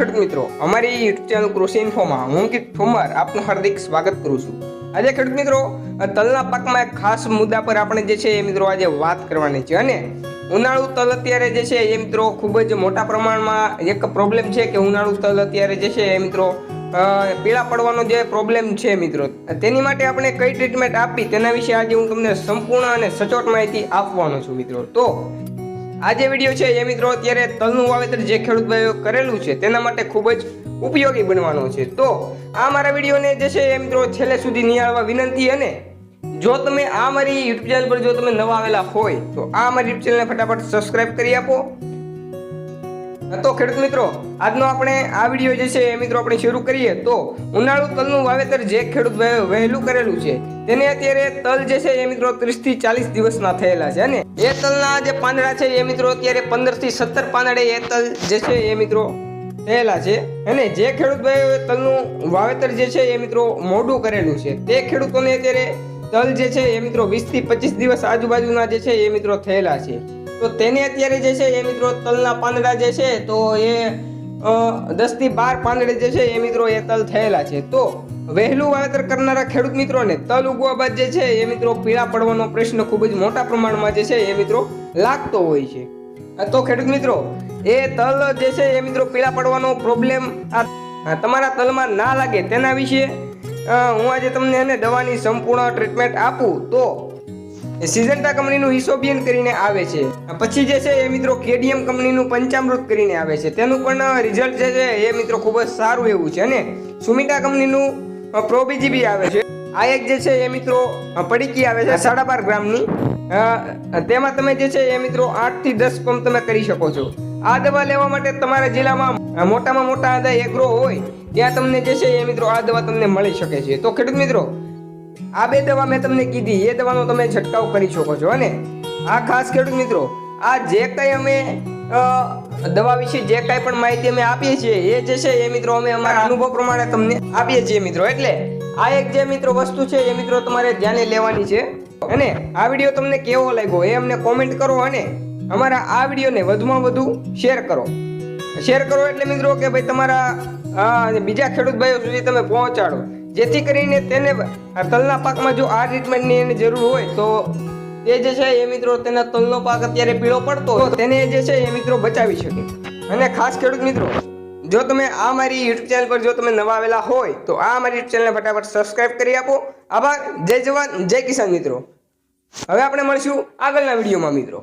ખેડૂત મિત્રો, અમારી યુટ્યુબ ચેનલ કૃષિ ઇન્ફોમાં હું કિટ ઠુમર આપનું હાર્દિક સ્વાગત કરું છું. આજે ખેડૂત મિત્રો તલના પાકમાં એક ખાસ મુદ્દા પર આપણે જે છે એ મિત્રો આજે વાત કરવાની છે અને ઉનાળુ તલ અત્યારે જે છે એ મિત્રો ખૂબ જ મોટા પ્રમાણમાં એક પ્રોબ્લેમ છે કે ઉનાળુ તલ અત્યારે જે છે એ મિત્રો પીળા પડવાનો જે પ્રોબ્લેમ છે મિત્રો. તેની માટે આપણે કઈ ટ્રીટમેન્ટ આપી તેના વિશે આજે હું તમને સંપૂર્ણ અને સચોટ માહિતી આપવાનો છું મિત્રો. તો આ જે વીડિયો છે એ મિત્રો અત્યારે તલનું વાવેતર જે ખેડૂત ભાઈઓ કરેલું છે તેના માટે ખૂબ જ ઉપયોગી બનવાનો છે. તો આ મારા વિડીયોને જે છે એ મિત્રો છેલ્લે સુધી નિહાળવા વિનંતી અને જો તમે આ મારી યુટ્યુબ ચેનલ પર જો તમે નવા આવેલા હોય તો આ મારી યુટ્યુબ ચેનલને ફટાફટ સબસ્ક્રાઇબ કરી આપો. તો ખેડૂત મિત્રો, આજનો આપણે આ વીડિયો જે છે એ મિત્રો આપણે શરૂ કરીએ તો ઉનાળુ તલનું વાવેતર જે ખેડૂત વહેલું કરેલું છે, તેને અત્યારે તલ જે છે એ મિત્રો ત્રીસથી ચાલીસ દિવસના થયેલા છે અને એ તલના જે પાંદડા છે એ મિત્રો અત્યારે પંદરથી સત્તર પાંદડે એ તલ જે છે એ મિત્રો થયેલા છે અને જે ખેડૂત ભાઈઓએ તલનું વાવેતર જે છે એ મિત્રો મોડું કરેલું છે, તે ખેડૂતોને અત્યારે તલ જે છે એ મિત્રો વીસથી પચીસ દિવસ આજુબાજુના જે છે એ મિત્રો થયેલા છે. તો તેને અત્યારે જે છે એ મિત્રો તલના પાંદડા જે છે તો એ દસથી બાર પાંદડે જે છે એ મિત્રો એ તલ થયેલા છે. તો વહેલું વાવેતર કરનારા ખેડૂત મિત્રોને તલ ઉગવા બાદ જે છે એ મિત્રો પીળા પડવાનો પ્રશ્ન ખૂબ જ મોટા પ્રમાણમાં જે છે એ મિત્રો લાગતો હોય છે. તો ખેડૂત મિત્રો, એ તલ જે છે એ મિત્રો પીળા પડવાનો પ્રોબ્લેમ તમારા તલમાં ના લાગે તેના વિશે હું આજે તમને એને દવાની સંપૂર્ણ ટ્રીટમેન્ટ આપું. તો સિઝન્ટા કંપનીનું ઇસોબિયન કરીને આવે છે. પછી જે છે એ મિત્રો કેડીએમ કંપનીનું પંચામૃત કરીને આવે છે. તેનું પણ રિઝલ્ટ જે છે એ મિત્રો ખૂબ જ સારું એવું છે, અને સુમિટા કંપનીનું પ્રોબીજીબી આવે છે. આ એક જે છે એ મિત્રો પડીકી આવે છે, સાડા બાર ગ્રામની. તેમાં તમે જે છે એ મિત્રો આઠથી દસ પંપ તમે કરી શકો છો. આ દવા લેવા માટે તમારા જિલ્લામાં મોટામાં મોટા એગ્રો હોય, ત્યાં તમને જે છે એ મિત્રો આ દવા તમને મળી શકે છે. તો ખેડૂત મિત્રો આ બે દવા મેં તમને કીધી, એ દવાનો તમે છંટકાવ કરી શકો છો અને આ ખાસ ખેડૂત મિત્રો, આ જે કંઈ અમે દવા વિશે જે કંઈ પણ માહિતી અમે આપીએ છીએ, એ જે છે, એ મિત્રો અમે અમારા અનુભવ પ્રમાણે તમને આપીએ છીએ, મિત્રો. એટલે આ એક જે મિત્રો વસ્તુ છે, એ મિત્રો તમારે ધ્યાને લેવાની છે. અને આ વીડિયો તમને કેવો લાગ્યો, એ અમને કોમેન્ટ કરો, અને અમારા આ વિડીયોને વધુમાં વધુ શેર કરો. શેર કરો એટલે મિત્રો કે ભાઈ તમારા બીજા ખેડૂત ભાઈઓ સુધી તમે પહોંચાડો. જેથી કરીને તેને તલના પાકમાં જો આ ટ્રીટમેન્ટની એને જરૂર હોય તો તે જે છે એ મિત્રો તેના તલનો પાક અત્યારે પીળો પડતો તેને જે છે એ મિત્રો બચાવી શકે. અને ખાસ ખેડૂત મિત્રો, જો તમે આ મારી યુટ્યુબ ચેનલ પર જો તમે નવા આવેલા હોય તો આ મારી યુટ્યુબ ચેનલને ફટાફટ સબસ્ક્રાઇબ કરી આપો. આભાર. જય જવાન. જય કિસાન મિત્રો. હવે આપણે મળીશું આગળના વિડીયોમાં મિત્રો.